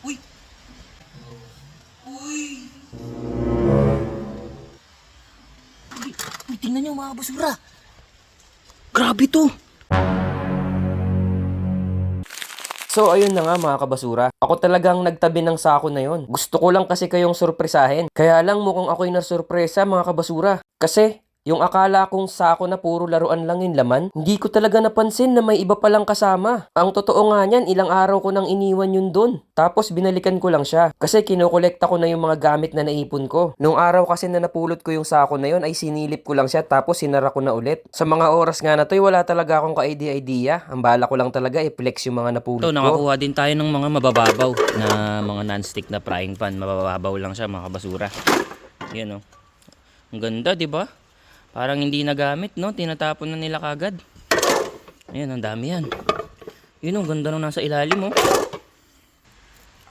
Uy! Uy! Uy, uy, tingnan niyo mga basura. Grabe to. So ayun na nga mga kabasura. Ako talagang nagtabi ng sako na yon. Gusto ko lang kasi kayong surpresahin. Kaya lang mukhang ako'y nasurpresa mga kabasura. Kasi yung akala kong sako na puro laruan lang yung laman, hindi ko talaga napansin na may iba palang kasama. Ang totoo nga niyan, ilang araw ko nang iniwan yun doon. Tapos binalikan ko lang siya. Kasi kinokolekta ko na yung mga gamit na naipon ko. Nung araw kasi na napulot ko yung sako na yun, ay sinilip ko lang siya tapos sinara ko na ulit. Sa mga oras nga na to, wala talaga akong ka-idea-idea. Ang bala ko lang talaga i-flex yung mga napulot Ito, ko. nakakuha din tayo ng mga mabababaw na mga non-stick na frying pan. Mabababaw lang siya, mga kabasura. Yan oh. Ang ganda, di ba? Parang hindi nagamit, no? Tinatapon na nila kagad. Ayan, ang dami yan. Yun, ang ganda nung nasa ilalim, oh.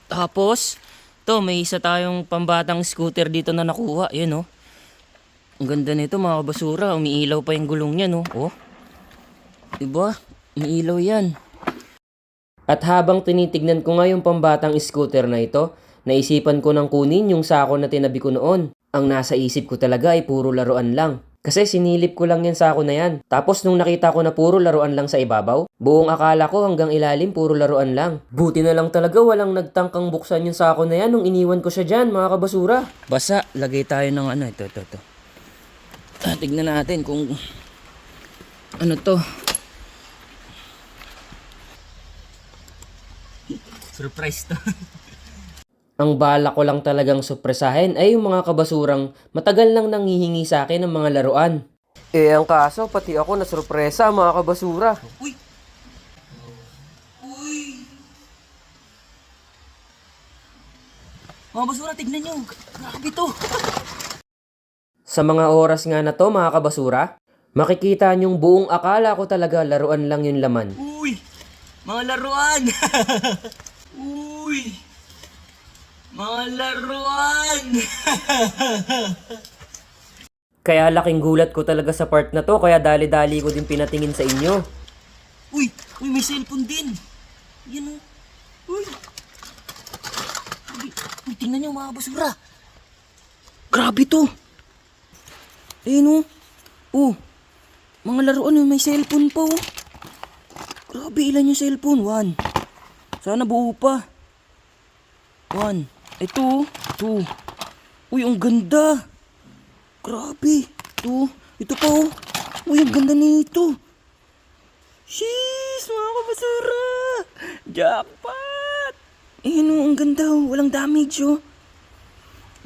Tapos, to may isa tayong pambatang scooter dito na nakuha. Yan, oh. Ang ganda nito, mga kabasura. Umiilaw pa yung gulong niya, no? Oh. Diba? Umiilaw yan. At habang tinitignan ko nga yung pambatang scooter na ito, naisipan ko nang kunin yung sako na tinabi ko noon. Ang nasa isip ko talaga ay puro laruan lang. Kasi sinilip ko lang yan sako na yan. Tapos nung nakita ko na puro laruan lang sa ibabaw, buong akala ko hanggang ilalim puro laruan lang. Buti na lang talaga walang nagtangkang buksan yung sako na yan nung iniwan ko siya dyan mga kabasura. Basa, lagay tayo ng ano, ito, ito, ito. Ah, tignan natin kung ano to. Surprise to. Ang bala ko lang talagang supresahin ay yung mga kabasurang matagal nang nangihingi sa akin ng mga laruan. Eh ang kaso, pati ako na sorpresa mga kabasura. Uy! Uy! Mga basura, tignan nyo. Grabe to. Sa mga oras nga na to mga kabasura, makikita niyong buong akala ko talaga laruan lang yung laman. Uy! Mga laruan! Uy! Mga laruan! Kaya laking gulat ko talaga sa part na to, kaya dali-dali ko din pinatingin sa inyo. Uy! Uy, may cellphone din! Yan o. Uy! Uy, uy, tingnan nyo mga basura! Grabe to! Ayun o. Oh, mga laruan oh, may cellphone pa oh. Grabe, ilan yung cellphone? One. Sana buo pa. One. Ito oh. Two. Uy, ang ganda! Grabe! Ito. Ito pa oh. Uy, ang ganda nito. Sheesh, mga kabasura! Jackpot! Eh, no, ang ganda oh. Walang damage oh.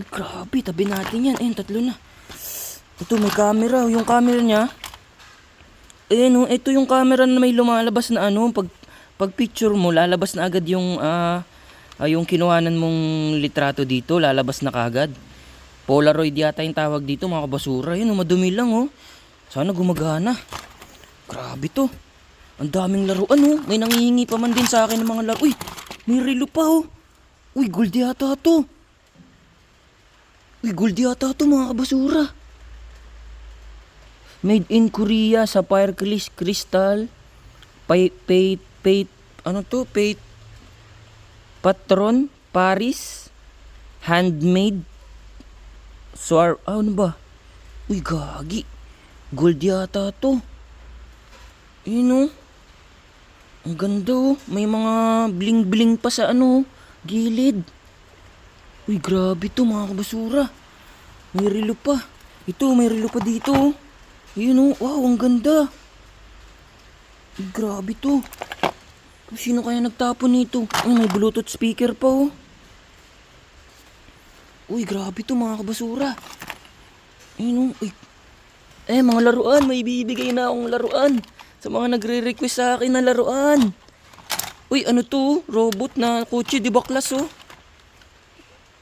Uy, grabe, tabi natin yan. Ayun, tatlo na. Ito, may camera. oh. Yung camera niya. Eh, no, ito yung camera na may lumalabas na ano. Pag, pag picture mo, lalabas na agad yung, ah, ah, yung kinuhanan mong litrato dito. Lalabas na kagad. Polaroid yata yung tawag dito, mga kabasura. Yun, oh, madumi lang, oh. Sana gumagana. Grabe to. Ang daming laruan oh. May nangihingi pa man din sa akin ng mga laro. Uy, may relo pa oh. Uy, gold yata to. Uy, gold yata to mga kabasura. Made in Korea, sapphire crystal. Pay, pay, pay, ano to? Pay, patron, Paris, handmade, Swar, ah, ano ba? Uy, gagi. Gold yata to. Yun oh. Ang ganda oh. May mga bling-bling pa sa ano, gilid. Uy, grabe to mga kabasura. May relo pa. Ito, may relo pa dito oh. Yun oh. Wow, ang ganda. Uy, grabe to. Kung sino kaya nagtapon nito? Ay, may bluetooth speaker pa oh. Uy, grabe to mga kabasura. Ayun oh. Uy, eh, mga laruan, may bibigay na akong laruan. Sa mga nagre-request sa akin na laruan. Uy, ano to? Robot na kotse, di ba klas oh?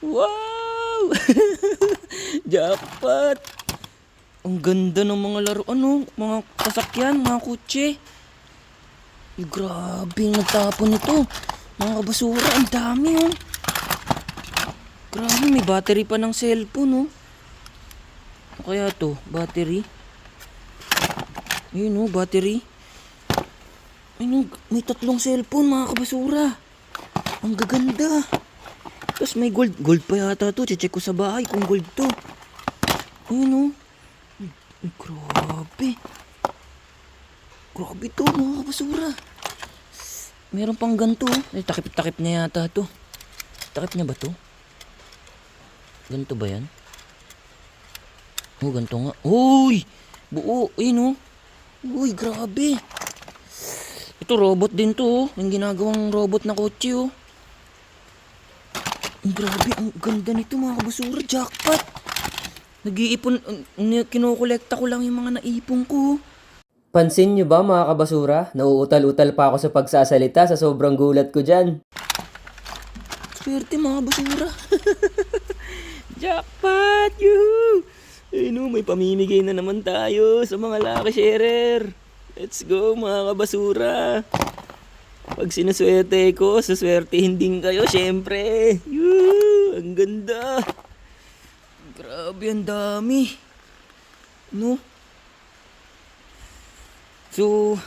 Wow! Jackpot! Ang ganda ng mga laruan oh. Mga kasakyan, mga kotse. Grabe, nagtapon nito. Mga kabasura, ang dami oh. Grabe, may battery pa ng cellphone oh. Ano kaya to? Battery? Ayun oh, battery. Ayun, oh, may tatlong cellphone mga kabasura. Ang gaganda. Tapos may gold. Gold pa yata to. Check ko sa bahay kung gold to. Ayun oh. Grabe. Grabe to mga kabasura. Meron pang ganito. oh. Ay, takip-takip niya yata to. Takip niya ba to? Ganito ba yan? Oh, ganito nga. Uy! Buo. Ayun oh. Uy, grabe. Ito robot din to oh. Yung ginagawang robot na kotse oh. Grabe, ang ganda nito mga kabasura. Jackpot! Nag-iipon, kinokolekta ko lang yung mga naipon ko. Pansin nyo ba mga kabasura? Nauutal-utal pa ako sa pagsasalita sa sobrang gulat ko dyan. Swerte mga basura. Jackpot! Yuhu! Ayun o, may pamimigay na naman tayo sa mga lucky sharer. Let's go mga kabasura. Pag sinaswerte ko, saswertehin din kayo, syempre. Yuhu! Ang ganda. Grabe, ang dami. No? So,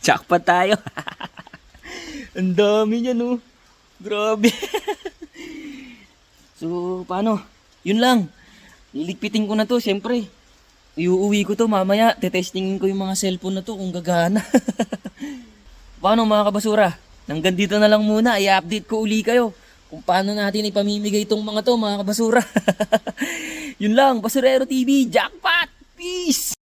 jackpot tayo. ang dami niya, no? Grabe. so, paano? Yun lang. Liligpitin ko na to, syempre. Iuuwi ko to mamaya. Tetestingin ko yung mga cellphone na to kung gagana. paano mga kabasura? Hanggang dito na lang muna. I-update ko uli kayo kung paano natin ipamimigay itong mga to mga kabasura. Yun lang. Basurero TV. Jackpot! Peace!